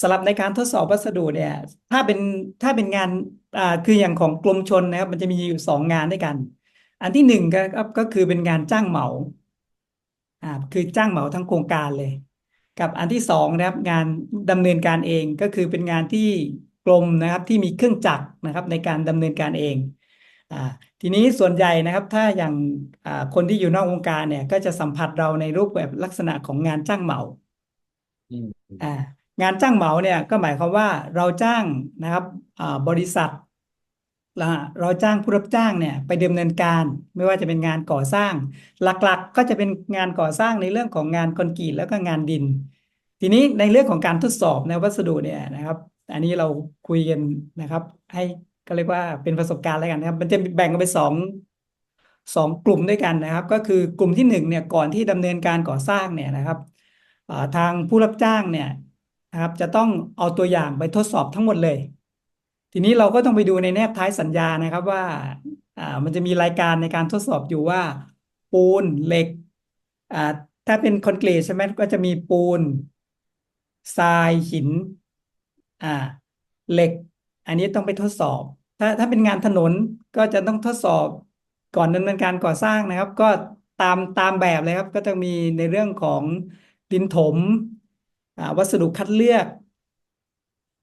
สำหรับในการทดสอบวัสดุเนี่ย ถ้าเป็นถ้าเป็นงานอ่าคืออย่างของกรมชลนะครับ มันจะมีอยู่สองงานด้วยกัน อันที่หนึ่งก็ก็ก็คือเป็นงานจ้างเหมาอ่าคือจ้างเหมาทั้งโครงการเลย กับอันที่สองนะครับงานดำเนินการเองก็คือเป็นงานที่กรมนะครับที่มีเครื่องจักรนะครับ ในการดำเนินการเองอ่าทีนี้ส่วนใหญ่นะครับถ้าอย่างอ่าคนที่อยู่นอกวงการเนี่ย ก็จะสัมผัสเราในรูปแบบลักษณะของงานจ้างเหมาอืมอ่า งานจ้างเหมาเนี่ยก็หมายความว่าเราจ้างนะครับบริษัทเราจ้างผู้รับจ้างเนี่ยไปดำเนินการไม่ว่าจะเป็นงานก่อสร้าง หลักๆ ก็จะเป็นงานก่อสร้างในเรื่องของงานคอนกรีตแล้วก็งานดิน ทีนี้ในเรื่องของการทดสอบในวัสดุเนี่ยนะครับ อันนี้เราคุยกันนะครับ ให้ก็เรียกว่าเป็นประสบการณ์แล้วกันนะครับ มันจะแบ่งกันเป็นสองสองกลุ่มด้วยกันนะครับ ก็คือกลุ่มที่หนึ่งเนี่ยก่อนที่ดำเนินการก่อสร้างเนี่ยนะครับทางผู้รับจ้างเนี่ย นะครับ จะต้องเอาตัวอย่างไปทดสอบทั้งหมดเลย ทีนี้เราก็ต้องไปดูในแนบท้ายสัญญานะครับว่าอ่ามันจะมีรายการในการทดสอบอยู่ว่า ปูนเหล็กอ่าถ้าเป็นคอนกรีตใช่ไหมก็จะมีปูนทรายหินอ่าเหล็ก อันนี้ต้องไปทดสอบ ถ้าถ้าเป็นงานถนนก็จะต้องทดสอบก่อนดำเนินการก่อสร้างนะครับ ก็ตามตามแบบเลยครับ ก็จะมีในเรื่องของดินถม วัสดุคัดเลือก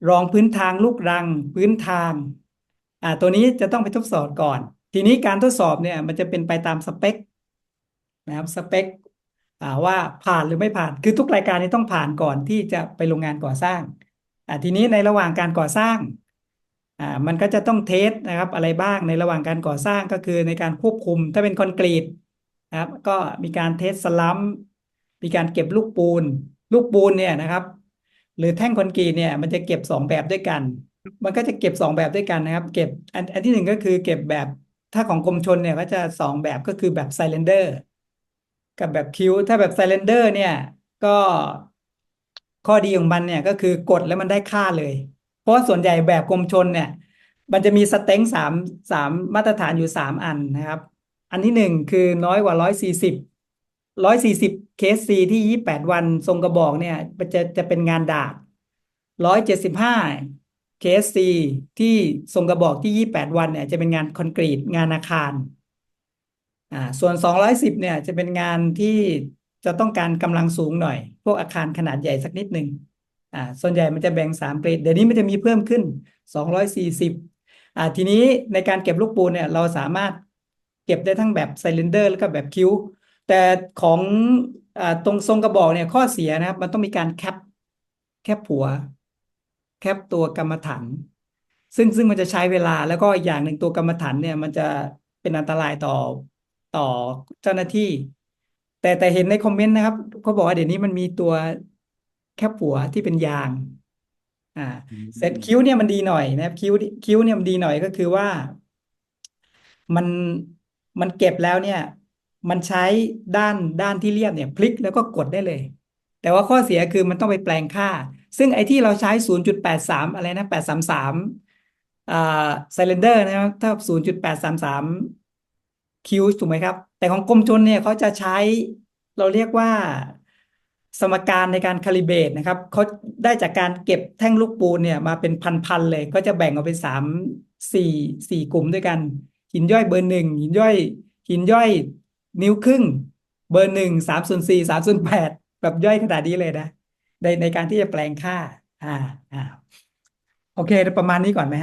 รองพื้นทางลูกรัง พื้นทางตัวนี้จะต้องไปทดสอบก่อน ทีนี้การทดสอบเนี่ยมันจะเป็นไปตามสเปคนะครับสเปคว่าผ่านหรือไม่ผ่าน คือทุกรายการนี้ต้องผ่านก่อนที่จะไปโรงงานก่อสร้างทีนี้ในระหว่างการก่อสร้างมันก็จะต้องเทสนะครับอะไรบ้างในระหว่างการก่อสร้างก็คือในการควบคุมถ้าเป็นคอนกรีตนะครับก็มีการเทสสลัมมีการเก็บลูกปูน ลูกปูนเนี่ยนะครับ หรือแท่งคอนกรีตเนี่ย มันจะเก็บสองแบบด้วยกัน มันก็จะเก็บสองแบบด้วยกันนะครับ เก็บอันอันที่หนึ่งก็คือเก็บแบบถ้าของกรมชลเนี่ยก็จะสองแบบก็คือแบบไซเลนเดอร์กับแบบคิวถ้าแบบไซเลนเดอร์เนี่ย ก็ข้อดีของมันเนี่ยก็คือกดแล้วมันได้ค่าเลย เพราะว่าส่วนใหญ่แบบกรมชลเนี่ย มันจะมีสเต็งสามสามมาตรฐานอยู่สามอันนะครับ อันที่หนึ่งคือน้อยกว่าร้อยสี่สิบ ร้อยสี่สิบเคสซีที่ยี่แปดวันทรงกระบอกเนี่ยจะจะเป็นงานดาบร้อยเจ็ดสิบห้าเคสซีที่ทรงกระบอกที่ยี่แปดวันเนี่ยจะเป็นงานคอนกรีตงานอาคารอ่าส่วนสองร้อยสิบเนี่ยจะเป็นงานที่จะต้องการกำลังสูงหน่อย พวกอาคารขนาดใหญ่สักนิดหนึ่งอ่าส่วนใหญ่มันจะแบ่งสามเกรดเดี๋ยวนี้มันจะมีเพิ่มขึ้นสองร้อยสี่สิบอ่าทีนี้ในการเก็บลูกปูนเนี่ยเราสามารถเก็บได้ทั้งแบบไซเลนเดอร์แล้วก็แบบคิ้ว แต่ของอตรงทรงกระบอกเนี่ยข้อเสียนะครับ มันต้องมีการแคปแคปหัว แคปตัวกรรมฐานซึ่งซึ่งมันจะใช้เวลาแล้วก็อีกอย่างหนึ่งตัวกรรมฐานเนี่ย มันจะเป็นอันตรายต่อต่อเจ้าหน้าที่ แต่แต่เห็นในคอมเมนต์นะครับเขาบอกว่าเดี๋ยวนี้มันมีตัวแคปหัวที่เป็นยาง อ่า เสร็จคิ้วเนี่ยมันดีหน่อยนะครับ คิ้วคิ้วเนี่ยมันดีหน่อยก็คือว่า มันมันเก็บแล้วเนี่ย มันใช้ด้านด้านที่เรียบเนี่ยพลิกแล้วก็กดได้เลย แต่ว่าข้อเสียคือมันต้องไปแปลงค่า ซึ่งไอ้ที่เราใช้ 0.83 อะไรนะ 833อ่าไซเลนเดอร์นะครับถ้า 0.833 คิวถูกไหมครับ แต่ของกรมชลเนี่ยเขาจะใช้เราเรียกว่าสมการในการคาลิเบรตนะครับเขาได้จากการเก็บแท่งลูกปูนเนี่ยมาเป็นพันๆเลย ก็จะแบ่งออกเป็นสามสี่สี่กลุ่มด้วยกัน หินย่อยเบอร์หนึ่งหินย่อยหินย่อย นิ้วครึ่ง เบอร์หนึ่งสามส่วนสี่สามส่วนแปดแบบย่อยขนาดนี้เลยนะในในการที่จะแปลงค่า อ่าอ่าโอเค ประมาณนี้ก่อนไหมฮะ